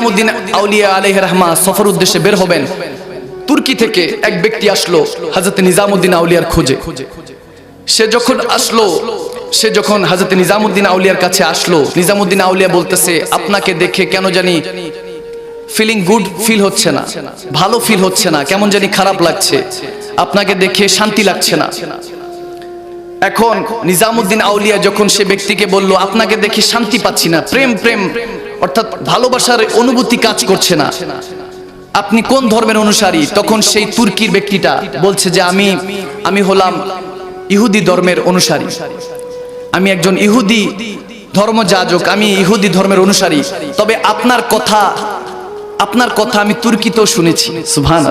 নিজামুদ্দিন আউলিয়া আলহ রহমা সফর উদ্দেশ্যে বের হবেন। তুর্কি থেকে এক ব্যক্তি আসলো হাজরত নিজামুদ্দিন আউলিয়ার খোঁজে। সে যখন আসলো, সে যখন হাজরত নিজামুদ্দিন আউলিয়ার কাছে আসলো, নিজামুদ্দিন আউলিয়া বলতেছে, আপনাকে দেখে কেন জানি ফিলিং গুড ফিল হচ্ছে না, ভালো ফিল হচ্ছে না, কেমন জানি খারাপ লাগছে, আপনাকে দেখে শান্তি লাগছে না। এখন নিজামুদ্দিন আউলিয়া যখন সে ব্যক্তিকে বলল, আপনাকে দেখে শান্তি পাচ্ছি না, প্রেম প্রেম অর্থাৎ ভালোবাসার অনুভূতি কাজ করছে না। আপনি কোন ধর্মের অনুসারী? তখন সেই তুর্কির ব্যক্তিটা বলছে যে, আমি আমি হলাম ইহুদি ধর্মের অনুসারী। আমি একজন ইহুদি ধর্মযাজক, আমি ইহুদি ধর্মের অনুসারী। তবে আপনার কথা আপনার কথা আমি তুর্কিতেও শুনেছি। সুভান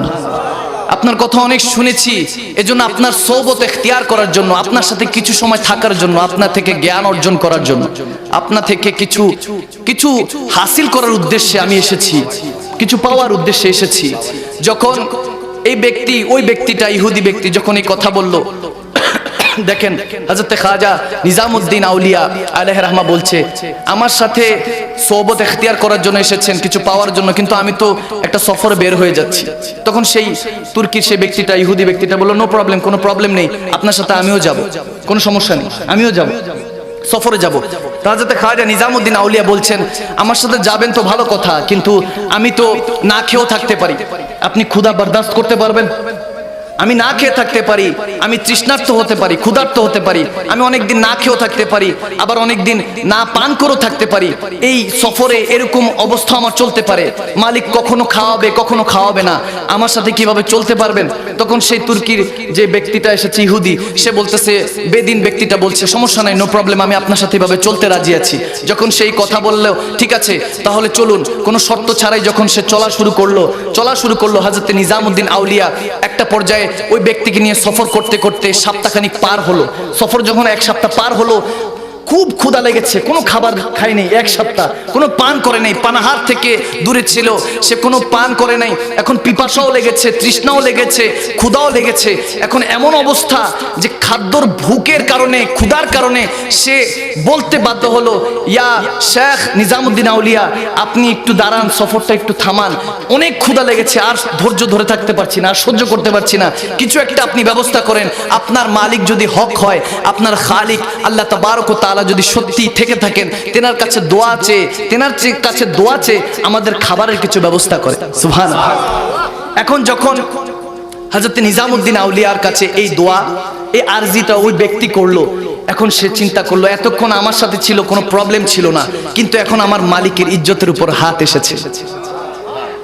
আপনার কথা অনেক শুনেছি। এজন্য আপনার সৌবত এখতিয়ার করার জন্য, আপনার সাথে কিছু সময় থাকার জন্য, আপনার থেকে জ্ঞান অর্জন করার জন্য আপনা থেকে কিছু কিছু হাসিল করার উদ্দেশ্যে আমি এসেছি, কিছু পাওয়ার উদ্দেশ্যে এসেছি। যখন এই ব্যক্তি, ওই ব্যক্তিটা, ইহুদি ব্যক্তি যখন এই কথা বলল দেখেন হজরত খাজা নিজামুদ্দিন আউলিয়া আলহ রহমা বলছে, আমার সাথে সোবত এখতিয়ার করার জন্য এসেছেন, কিছু পাওয়ার জন্য, কিন্তু আমি তো একটা সফরে বের হয়ে যাচ্ছি। তখন সেই তুর্কির সেই ব্যক্তিটা, ইহুদি ব্যক্তিটা বলল নো প্রবলেম কোনো প্রবলেম নেই, আপনার সাথে আমিও যাব, কোনো সমস্যা নেই, আমিও যাব, সফরে যাব। রাজাতে খাজা নিজামুদ্দিন আউলিয়া বলছেন, আমার সাথে যাবেন তো ভালো কথা, কিন্তু আমি তো না খেয়েও থাকতে পারি, আপনি ক্ষুধা বরদাস্ত করতে পারবেন? আমি না খেয়ে থাকতে পারি, আমি তৃষ্ণার্ত হতে পারি, ক্ষুধার্ত হতে পারি, আমি অনেকদিন না খেয়েও থাকতে পারি, আবার অনেকদিন না পান করেও থাকতে পারি। এই সফরে এরকম অবস্থা আমার চলতে পারে। মালিক কখনো খাওয়াবে কখনো খাওয়াবে না। আমার সাথে কীভাবে চলতে পারবেন? তখন সেই তুর্কির যে ব্যক্তিটা এসেছে, ইহুদি, সে বলতেছে, বেদিন ব্যক্তিটা বলছে, সমস্যা নাই নো প্রবলেম আমি আপনার সাথে এভাবে চলতে রাজি আছি। যখন সেই কথা বললেও ঠিক আছে, তাহলে চলুন। কোনো শর্ত ছাড়াই যখন সে চলা শুরু করল, চলা শুরু করল হাজরতে নিজামুদ্দিন আউলিয়া, একটা পর্যায়ে ওই ব্যক্তিকে নিয়ে সফর করতে করতে সপ্তাহখানিক পার হলো। সফর যখন এক সপ্তাহ পার হলো, খুব ক্ষুধা লেগেছে। কোনো খাবার খায়নি এক সপ্তাহ। কোনো পান করে নাই। পানাহার থেকে দূরে ছিল। সে কোনো পান করে নাই। এখন পিপাসাও লেগেছে, তৃষ্ণাও লেগেছে, ক্ষুধাও লেগেছে। এখন এমন অবস্থা যে খাদ্যর ভুকের কারণে, ক্ষুধার কারণে সে বলতে বাধ্য হলো, ইয়া শেখ নিজামুদ্দিন আউলিয়া, আপনি একটু দাঁড়ান, সফরটা একটু থামান। অনেক ক্ষুধা লেগেছে, আর ধৈর্য ধরে থাকতে পারছি না, আর সহ্য করতে পারছি না। কিছু একটা আপনি ব্যবস্থা করেন। আপনার মালিক যদি হক হয়, আপনার খালিক, আল্লাহ তাবারক তাআলা যদি সত্যি থেকে থাকেন, তেনার কাছে দোয়া আছে, তেনার কাছে দোয়া আছে, আমাদের খাবারের কিছু ব্যবস্থা করে সুবহান এখন যখন হজরত নিজামুদ্দিন আউলিয়ার কাছে এই দোয়া, এই আরজিটা ওই ব্যক্তি করল। এখন সে চিন্তা করল, এতক্ষণ আমার সাথে ছিল, কোনো প্রবলেম ছিল না। কিন্তু এখন আমার মালিকের ইজ্জতের উপর হাত এসেছে।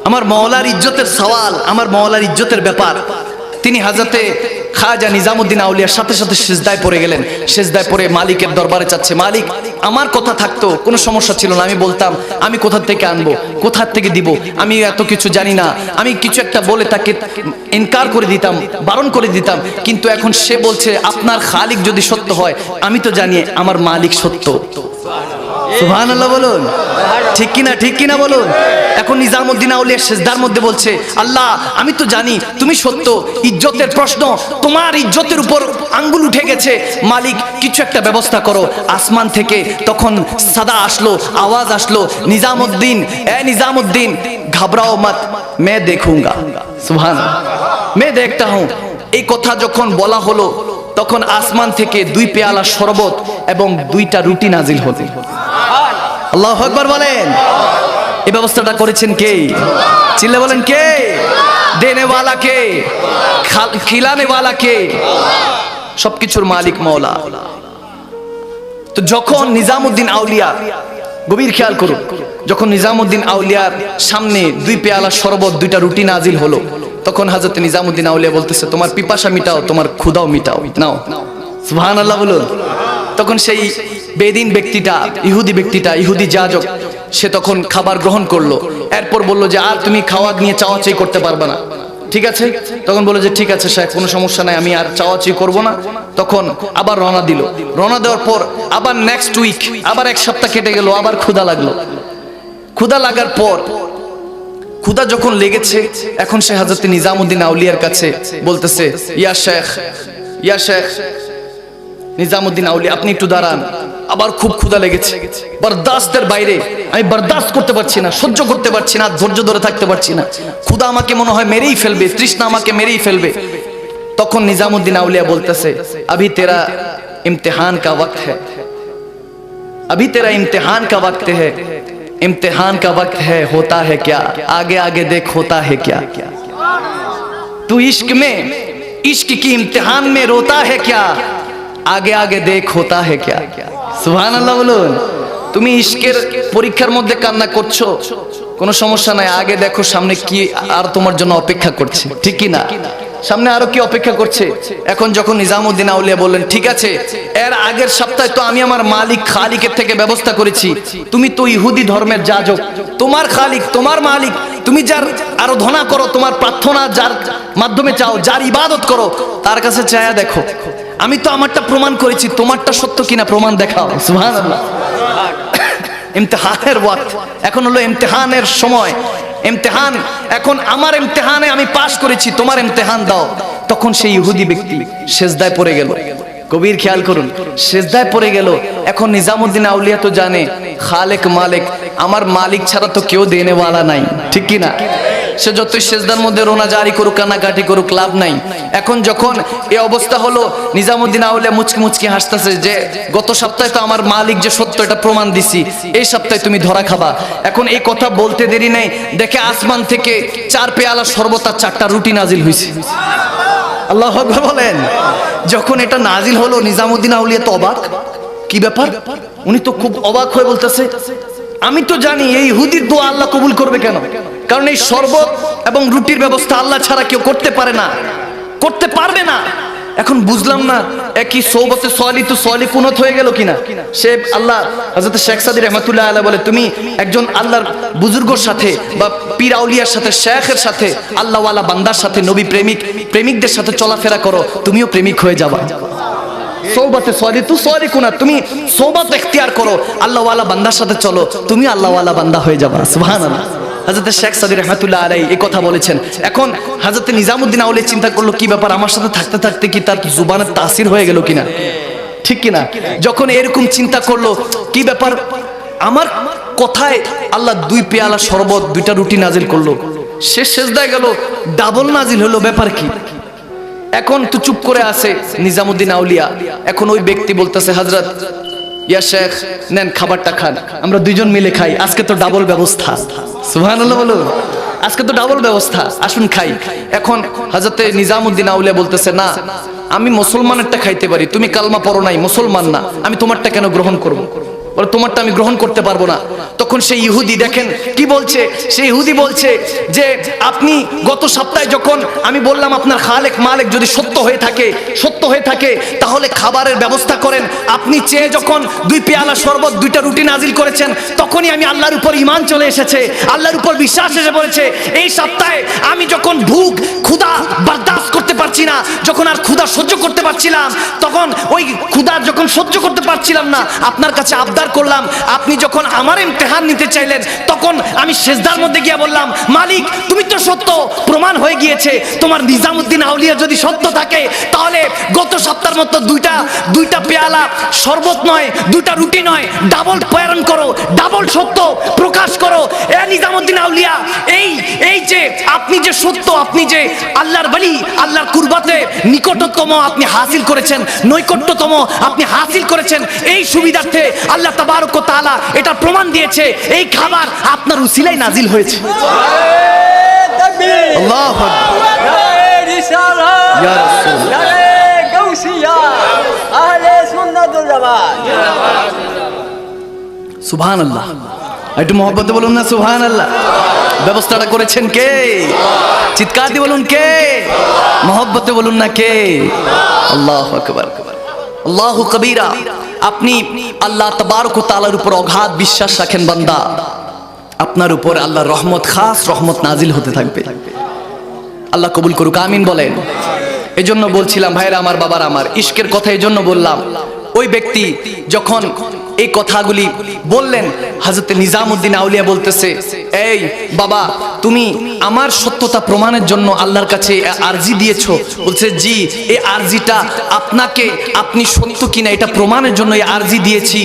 আমার মওলার ইজ্জতের সওয়াল, আমার মওলার ইজ্জতের ব্যাপার। তিনি হাজরতে খাজা নিজামুদ্দিন আউলিয়ার সাথে সাথে সেজদায় পড়ে গেলেন। সেজদায় পড়ে মালিকের দরবারে চাচ্ছে, মালিক, আমার কথা থাকতো, কোনো সমস্যা ছিল না, আমি বলতাম, আমি কোথার থেকে আনব কোথার থেকে দিব, আমি এত কিছু জানি না, আমি কিছু একটা বলে তাকে ইনকার করে দিতাম, বারণ করে দিতাম, কিন্তু এখন সে বলছে, আপনার খালিক যদি সত্য হয়, আমি তো জানি আমার মালিক সত্য। সুহান আল্লাহ বলুন। ঠিক কিনা ঠিক কিনা বলুন? এখন নিজামুদ্দিন আউলিয়া শেষদার মধ্যে বলছে, আল্লাহ, আমি তো জানি তুমি সত্য, ইজ্জতের প্রশ্ন, তোমার ইজ্জতের উপর আঙ্গুল উঠে গেছে। মালিক, কিছু একটা ব্যবস্থা করো। আসমান থেকে তখন সাদা আসলো, আওয়াজ আসলো, নিজামুদ্দিন, এ নিজামুদ্দিন ঘাবরাও মত, মে দেখুঙ্গা। সুহান মে দেখতা হুঁ। এই কথা যখন বলা হলো, তখন আসমান থেকে দুই পেয়ালা শরবত এবং দুইটা রুটি নাজিল হতে আল্লাহ আকবার বলেন। এই ব্যবস্থাটা করেছেন কে? চিল্লে বলেন কে? দেনে ওয়ালা কে? খাল- খিলানে ওয়ালা কে? সবকিছুর মালিক মৌলা তো যখন নিজামুদ্দিন আউলিয়া, গভীর খেয়াল করুন, যখন নিজামুদ্দিন আউলিয়ার সামনে দুই পেয়ালা শরবত, দুইটা রুটি নাজিল হলো, তখন হাজরত নিজামুদ্দিন আউলিয়া বলতেছে, তোমার পিপাসা মিটাও, তোমার ক্ষুদাও মিটাও। নাও। সুবহান আল্লাহ বলুন। তখন সেই বেদিন ব্যক্তিটা, ইহুদি ব্যক্তিটা, ইহুদি যাজক, সে তখন খাবার গ্রহণ করল। এরপর বলল যে, আর তুমি খাওয়া নিয়ে চাওয়াচাই করতে পারবে না। ঠিক আছে? তখন বলে যে, ঠিক আছে শেখ কোনো সমস্যা নাই, আমি আর চাওয়াচি করব না। তখন আবার রওনা দিল। রওনা দেওয়ার পর আবার নেক্সট উইক আবার এক সপ্তাহ কেটে গেল, আবার ক্ষুধা লাগল। ক্ষুধা লাগার পর, ক্ষুধা যখন লেগেছে, এখন সে হাজরত নিজামুদ্দিন আউলিয়ার কাছে বলতেছে, ইয়া শেখ ইয়া শেখ নিজামুদ্দিন আউলিয়া আপনি একটু দাঁড়ান আবার খুব ক্ষুধা লেগেছে বরদাস্তের বাইরে আমি বরদাস্ত করতে পারছি না সহ্য করতে পারছি না ধৈর্য ধরে থাকতে পারছি না ক্ষুধা আমাকে মনে হয় মেরেই ফেলবে তৃষ্ণা আমাকে মেরেই ফেলবে তখন নিজামুদ্দিন আউলিয়া বলতেছে अभी तेरा इम्तिहान का वक्त है अभी तेरा इम्तिहान का वक्त है इम्तिहान का वक्त है होता है क्या आगे आगे देख होता है क्या तू इश्क में इश्क की इम्तिहान में रोता है क्या আগে আগে দেখ হোতা হে ক্যা? সুবহান আল্লাহ বলুন। তুমি ইশকের পরীক্ষার মধ্যে কান্না করছ? কোনো সমস্যা নাই, আগে দেখো সামনে কি আর তোমার জন্য অপেক্ষা করছে। ঠিক কি না সামনে আরও কি অপেক্ষা করছে? এখন যখন নিজামুদ্দিন আউলিয়া বললেন, ঠিক আছে, এর আগের সপ্তাহে তো আমি আমার মালিক খালিকের থেকে ব্যবস্থা করেছি। তুমি তো ইহুদি ধর্মের যাজক। তোমার খালিক, তোমার মালিক, তুমি যার আরও ধনা করো, তোমার প্রার্থনা যার মাধ্যমে চাও, যার ইবাদত করো, তার কাছে চায়া দেখো। আমি তো আমারটা প্রমাণ করেছি, তোমারটা সত্য কিনা প্রমাণ দেখাও। ইমতিহানের এখন হলো ইমতেহানের সময়। ইমতেহান, এখন আমার ইমতেহানে আমি পাশ করেছি, তোমার ইমতেহান দাও। তখন সেই ইহুদি ব্যক্তি সেজদায় পড়ে গেল। কবির খেয়াল করুন, সেজদায় পড়ে গেল। এখন নিজামুদ্দিন আউলিয়া তো জানে, খালেক মালিক, আমার মালিক ছাড়া তো কেউ দেনেওয়ালা নাই। ঠিক কি না সে যতই সেজদার মধ্যে রোনা জারি করুক, কান্নাকাটি করুক, লাভ নাই। এখন যখন এই অবস্থা হলো, নিজামুদ্দিন আউলিয়া মুচকি মুচকি হাসতেছে যে, গত সপ্তাহে তো আমার মালিক যে সত্য এটা প্রমাণ দিছি, এই সপ্তাহে তুমি ধরা খাবা। এখন এই কথা বলতে দেরি নাই, দেখে আসমান থেকে চার পেয়ালা সর্বতা চারটা রুটি নাজিল হয়েছে আল্লাহ বলেন, যখন এটা নাজিল হলো, নিজামুদ্দিন আউলিয়া তো অবাক। কি ব্যাপার? উনি তো খুব অবাক হয়ে বলতেছে, আমি তো জানি এই হুদির দোয়া আল্লাহ কবুল করবে কেন? কারণ এই শরবত এবং রুটির ব্যবস্থা আল্লাহ ছাড়া কেউ করতে পারে না। করতে পারবে না। এখন বুঝলাম না, একই সৌবতে সলি তো সলি কুনত হয়ে গেল কিনা? সে আল্লাহ হযরত শেখ সাদি রহমাতুল্লাহ আলাইহি বলে, তুমি একজন আল্লাহর বুজুর্গর সাথে বা পীর আউলিয়ার সাথে, শেখের সাথে, আল্লাহওয়ালা বান্দার সাথে, নবী প্রেমিক, প্রেমিকদের সাথে চলাফেরা করো, তুমিও প্রেমিক হয়ে যাবা। সৌবাতে সলি তু সলি কুনা তুমি সৌবাত এখতিয়ার করো, আল্লাহওয়ালা বান্দার সাথে চলো, তুমি আল্লাহওয়ালা বান্দা হয়ে যাবা। সুবহানাল্লাহ। হাজরত শেখ সাদি রহমাতুল্লাহ আলাই এই কথা বলেছেন। এখন হাজরত নিজামুদ্দিন আউলে চিন্তা করল, কি ব্যাপার, আমার সাথে থাকতে থাকতে কি তার জুবানের তাসির হয়ে গেল কিনা? ঠিক কিনা? যখন এরকম চিন্তা করল, কি ব্যাপার, আমার কথায় আল্লাহ দুই পেয়ালা শরবত, দুইটা রুটি নাজিল করল। সে শেষদায় গেল, ডাবল নাজিল হলো, ব্যাপার কি? এখন তো চুপ করে আছে নিজামুদ্দিন আউলিয়া। এখন ওই ব্যক্তি বলতেছে হজরত ইয়া শেখ, নেন, খাবারটা খান, আমরা দুইজন মিলে খাই, আজকে তো ডাবল ব্যবস্থা। আজকে তো ডাবল ব্যবস্থা, আসুন খাই। এখন হজরতে নিজামুদ্দিন আউলিয়া বলতেছে, না, আমি মুসলমানেরটা খাইতে পারি। তুমি কালমা পড়ো নাই, মুসলমান না। আমি তোমারটা কেন গ্রহণ করব? বলে, তোমারটা আমি গ্রহণ করতে পারব না। তখন সেই ইহুদি দেখেন, কি বলছে? সেই ইহুদি বলছে যে, আপনি গত সপ্তাহে যখন আমি বললাম আপনার খালেক মালেক যদি সত্য হয়ে থাকে, সত্য হয়ে থাকে, তাহলে খাবারের ব্যবস্থা করেন। আপনি চেয়ে যখন দুই পেয়ালা শরবত, দুইটা রুটি নাজিল করেছেন, তখনই আমি আল্লাহর উপর ইমান চলে এসেছে। আল্লাহর উপর বিশ্বাস এসে পড়েছে। এই সপ্তাহে আমি যখন ভুক ক্ষুধা বরদাস্ত করতে পারছি না, যখন আর ক্ষুধা সহ্য করতে পারছিলাম, তখন ওই ক্ষুধা যখন সহ্য করতে পারছিলাম না, আপনার কাছে আবদার করলাম। আপনি যখন আমার ইমতেহান নিতে চাইলেন, তখন আমি সেজদার মধ্যে গিয়ে বললাম, মালিক, তুমি তো সত্য প্রমাণ হয়ে গিয়েছে। তোমার নিজামুদ্দিন আউলিয়া যদি সত্য থাকে, তাহলে গত সপ্তাহের মতো দুইটা দুইটা পেয়ালা শরবত নয়, দুইটা রুটি নয় ডাবল প্রেরণ করো ডাবল সত্য প্রকাশ করো। নিজামুদ্দিন আউলিয়া এই এই যে আপনি যে সত্য আপনি যে আল্লাহর বলি আল্লাহর কুরবাতে নিকটতম আপনি হাসিল করেছেন নৈকট্যতম আপনি হাসিল করেছেন এই সুবিধার্থে আল্লাহ তাবারক তাআলা এটা প্রমাণ দিয়েছে এই খাবার আপনার উসিলাই নাজিল হয়েছে। আল্লাহু ইয়া রাসূল। সুবহান আল্লাহ একটু মহব্বতে বলুন না সুবহান আল্লাহ ব্যবস্থাটা করেছেন কে? চিৎকার দিয়ে বলুন কে? মহব্বতে বলুন না কে? আল্লাহ আল্লাহু কবিরা। আপনি আল্লাহ তাবারক তাআলার উপর অগাধ বিশ্বাস রাখেন, বান্দা। আপনার উপর আল্লাহর রহমত, খাস রহমত নাজিল হতে থাকবে। আল্লাহ কবুল করুক, আমিন বলেন। এজন্য বলছিলাম, ভাইরা আমার, বাবার আমার, ইশকের কথা এজন্য বললাম। ওই ব্যক্তি যখন এই কথাগুলি বললেন হাজরত নিজামুদ্দিন আউলিয়া বলতেছে, এই বাবা, তুমি আমার সত্যতা প্রমাণের জন্য আল্লাহর কাছে আরজি দিয়েছ। বলছে, জি, এই আরজিটা আপনাকে, আপনি সত্য কিনা এটা প্রমাণের জন্য এই আরজি দিয়েছি।